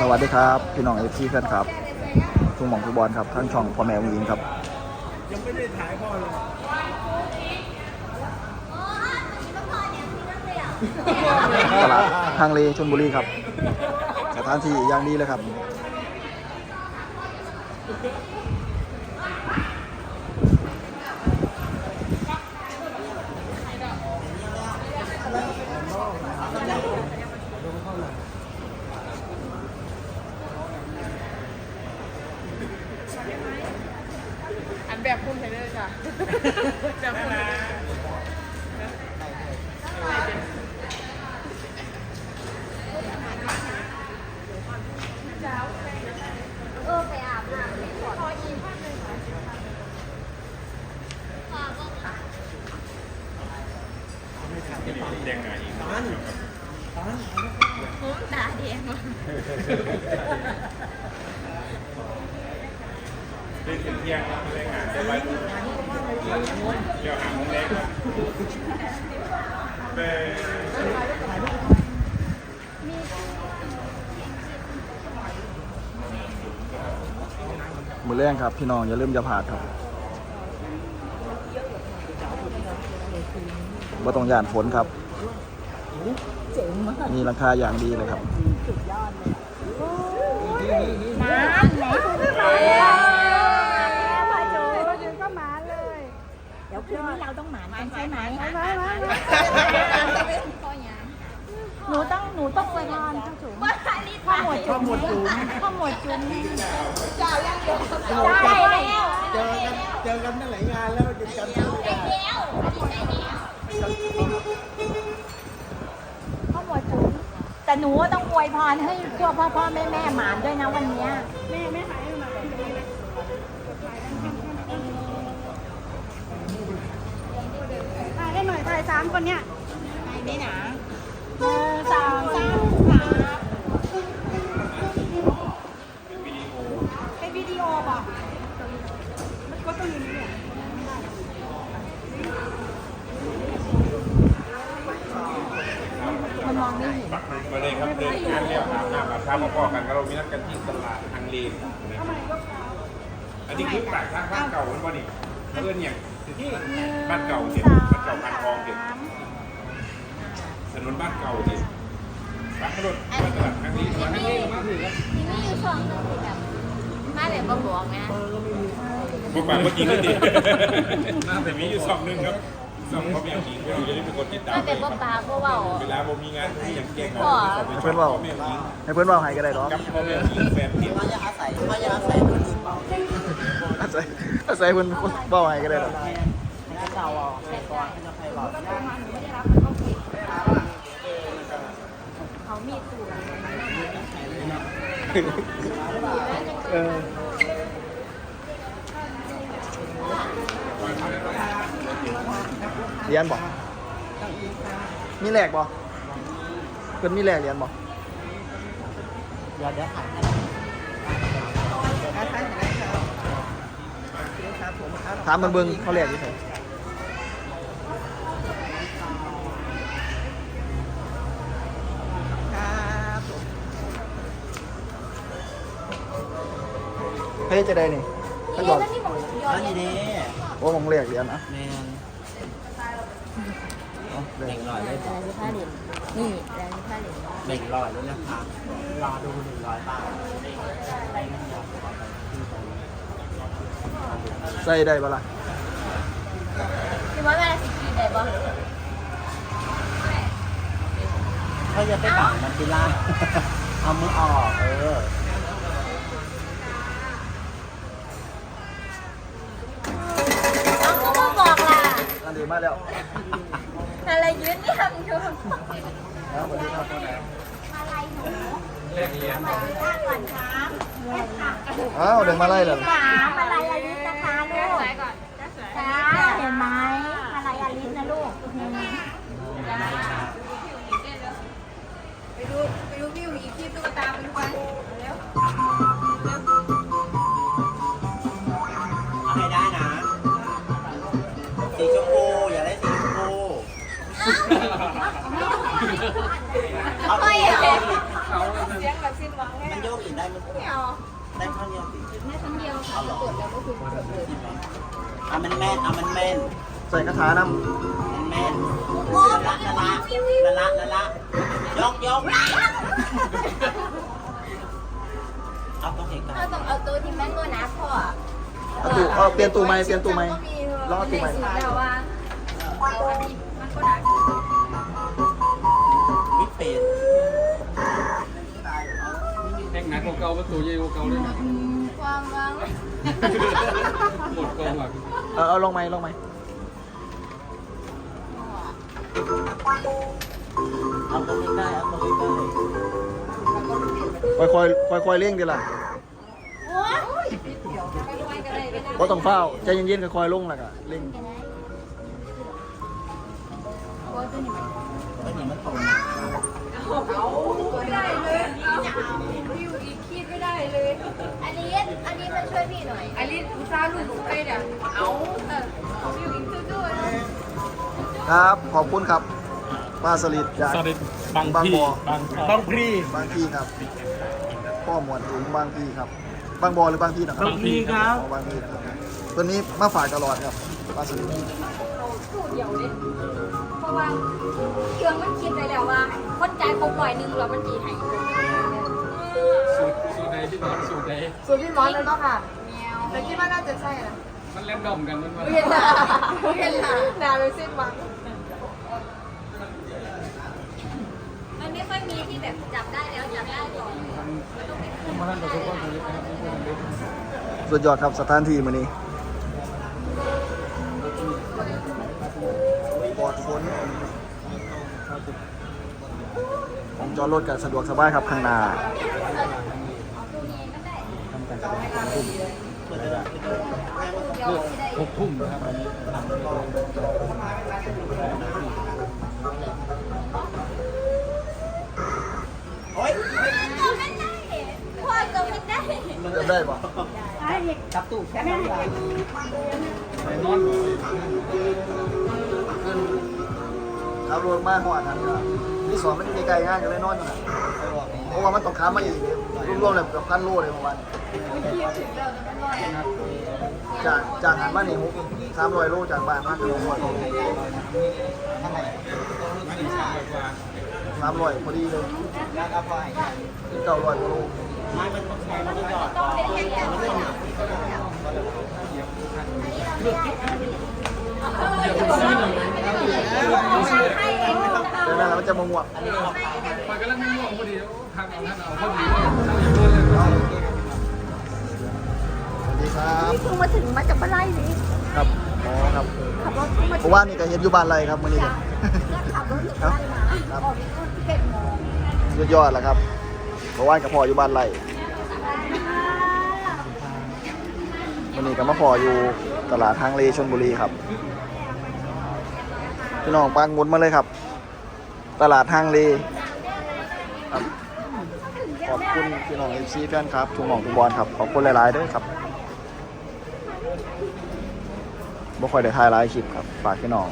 สวัสดีครับ พี่น้องเอฟซีแฟนครับทุกหม่องทุกบอลครับทั้งช่องพ่อแม่วิงครับ ยังไม่ได้ถ่ายพ่อเลยตลาดทางเลชลบุรีครับสถานที่อย่างดีเลยครับ อันแบบ พุ่มไทเลอร์จ้ะแบบพุ่มไทเลอร์เออไปอาบน้ำไม่ถอดพออีกภาคหนึ่งค่ะผมตาแดงว่ะเป็นถึงเที่ยงครับไม่ได้งานได้ไป เดี๋ยวหาโมงเล็กเป็นมือแรงครับ พี่น้องอย่าลืมอย่าพลาดครับว่าต้องยานฝนครับ มีราคาอย่างดีเลยครับน้ำไหนพ่อโจ ยืนก็มาเลย เดี๋ยวคืนนี้เราต้องหมานกันใช่ไหม มามามา พ่อยัง หนูต้องหนูต้องอวยพรพ่อจุ๋ม ว่าลิ พ่อหมวดจุ๋มพ่อ หมดจุ๋มจ่ายยังเดียวได้ได้แล้วแล้วเจอกันเจอกันตั้งหลายงานแล้วจนจำชื่อไม่ได้แล้วอันนี้ได้แล้วพ่อหมวดจุ๋มแต่หนูต้องอวยพรให้พวกพ่อพ่อแม่แม่หมานด้วยนะวันนี้ยแม่แม่หายไปไหนถ่ายให้หน่อยถ่ายสามคนเนี้ยไหนนี่นะหนึ่งสองสามครับ เป็นวิดีโอป่ะมันก็ต้องอย่างนี้เนี่ย มันมองไม่เห็น ปัก มาเลยครับเดินงานเรียกอาบน้ำอาบท่ามาพอกันก็เรามีนัดกันที่ตลาดทางเลนอันนี้คือปากทางบ้านเก่ามันบ่นี่เพื่อนอย่างที่บ้านเก่าเห็นบ้านเก่าพันทองเห็นถนนบ้านเก่าเห็นบ้านถนนบ้านตลาดทางเลนทางเลนมาถึงแล้วที่นี่อยู่ช่วงนึงแบบมาแบบบ่บอกนะพวกปากเมื่อกี้ก็ดีแต่มีอยู่สองนึงครับ สองเขาเป็นอย่างจริงก็อยู่จะได้เป็นคนติดตามมาแบบบ่ปากบ่เว้าเวลาผมมีงานที่อย่างแกงงานเพื่อนเว่าแม่หญิงให้เพื่อนเว่าให้ก็ได้หรอกกับพ่อแม่หญิงแฟนเพจ อาศัยเขาจะอาศัยคนอื่นเปล่าอาศัยอาศัยเพื่อนเว่าให้ก็ได้หรอกเก่าอะใครก่อนใครบอกเขามีสูตรเออ รียนบอกมีแหลกบอกเพื่อนมีแหลกเรียนบอกเดี๋ยวเดี๋ยวถ่ายให้ถ่ายให้ครับผมครับถามมันเบิ้งเขาแหลกที่ไหนครับผมเฮ้ยจะได้นี่ท่านบอกอันนี้นี่โอ้มองแหลกเรียนนะแมนเอา แหลเบ่กงลอยเลยอะไรที่ผ้าเหรียญนี่อะไรที่ผ้าเหรียญเบ่งลอยเลยนะครับรอดูหนึ่งร้อยบาทใส่ได้ปะล่ะคือว่าเวลาสิกินได้บ่ถ้าจะไปปังมันทีล่าเอามือออกเออ เอาก็บ่บอกล่ะ อันดีมาแล้วอะไรยืนนี่ทำอยู่แล้ววันนี้ครับอะไรหนูมาดูท่าก่อนครับอ้าวเดี๋ยวมาไล่เลย ขามาลายอะไรนะคะลูกจ้าเห็นไหม ได้สีชมพูเอาไม่เดียวเอาเสียงแบบสิ้นหวังเลยมันโยกอีกได้มันไม่เอาได้ข้างเดียวสิแม่คนเดียวค่ะตรวจแล้วก็คือจบเลยเอามันแม่นเอามันแม่นใส่คาถานมันแม่นละละละละละละยกยกเอาต้องเอกกันเราต้องเอาตัวที่แม่นกว่านะพ่อำเอาตู้เอาเปลี่ยนตู้ไหมเปลี่ยนตู้ไหมลองเอาตู้ไหม ปดแข่งหนักกว่าเก่าประตูใหญ่กว่าเก่าเลยนะความหวังหมดกองอะเอาเอาลงไหมลงไหมเอาตรงนี้ได้เอาตรงนี้ได้ค่อยค่อยค่อยค่อยๆเร่งดีล่ะโอ้ยไปรวยกันเลยไปนะเพราะต้องเฝ้าใจเย็นๆค่อยๆลงแล้วก็เร่งโอ้ยตัวนี้มันไม่ เห็นมันตรงไม่ได้เลยเอาอยู่อีกคิดไม่ได้เลย อันนี้อันนี้มาช่วยพี่หน่อยอลิสอุตส่าห์ลูกลูกไปเนี่ยเอาเออเอาอยู่อีกซื่อๆนะ ครับ ขอบคุณครับป้าสลิดจากสลิดบางบางพีบ่อบางบางพีบางพี่ครับพ่อหมวดถุงบางพี่ครับ บางบอหรือบางพี่นะครับบางพีครับอ๋อบางพี่ครับตัวนี้มาฝากตลอดครับป้าสลิดสูตรเดียวเลยเพราะว่าเครื่องมันคิดได้แล้วว่าคนจ่ายครบร้อยหนึ่งแล้วมันจีให้สูตรสูตรใดที่นอนสูตรใดส่วนพี่หมอสเลยเนาะค่ะแมวแต่คิดว่าน่าจะใช่นะมันเล่นดอมกันมันมาเห็นหนาเห็นหนาหนาเลยสิ้นหวังมันไม่ค่อยมีที่แบบจับได้แล้วจับได้ก่อนมาท่านประสบความสำเร็จนะครับสุดยอดครับสถานที่มื้อนี้ ลอดฝนผมจอดรถกันสะดวกสบายครับข้างหน้าหกทุ่มนะครับโอ๊ยก็ไม่ได้พ่อก็ไม่ได้มันจะได้ปะได้จับตู้แค่นั้นเองนอน ขับรถมาหอดทันครับที่สองมันมีไกลง่ายกันเลยนอนอยู่นะเพราะว่ามันต้องค้ามาอีกรวมๆเลยเกือบพันโลเลยเมื่อวานจากจากหันมานี่หกสามร้อยโลจากบ้านมาถึงหัวสามร้อยพอดีเลยแล้วเก้าร้อยกว่าโลไม้มันใช้มันก็หยอดก่อนมันก็หยอดให้ เดี๋ยวนั้นมันจะมาหมวกไปกำลังไม่ง่วงพอดีทางเอาท่านเอาพอดีเราอยู่ด้วยเลยสวัสดีครับพิ่งมาถึงมาจากบ้านไร่นี่ครับอ๋อครับขับรถมาเพราะว่านี่ก็เห็นอยู่บ้านไรครับมื่อนี้จากขับรถถึงบ้านมาออกที่เป็นโมงสุดยอดแล้วครับเพราะว่ากับพ่ออยู่บ้านไรวันนี้ก็มาพออยู่ ตลาดทางเลชนบุรีครับ พี่น้องปังมุนมาเลยครับ ตลาดทางเลครับขอบคุณพี่น้องเอฟซีแฟนครับทุกหม่องทุกบอลครับ ขอบคุณหลายๆด้วยครับบ่ค่อยได้ถ่ายหลายคลิปครับฝากพี่น้อง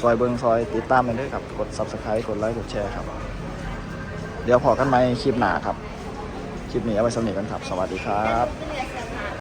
ซอยเบิงซอยติดตามกันด้วยครับ กด subscribe กดไลค์กดแชร์ครับ เดี๋ยวพอกันไหมคลิปหนาครับ คลิปนี้เอาไว้สำเนีกันครับ สวัสดีครับ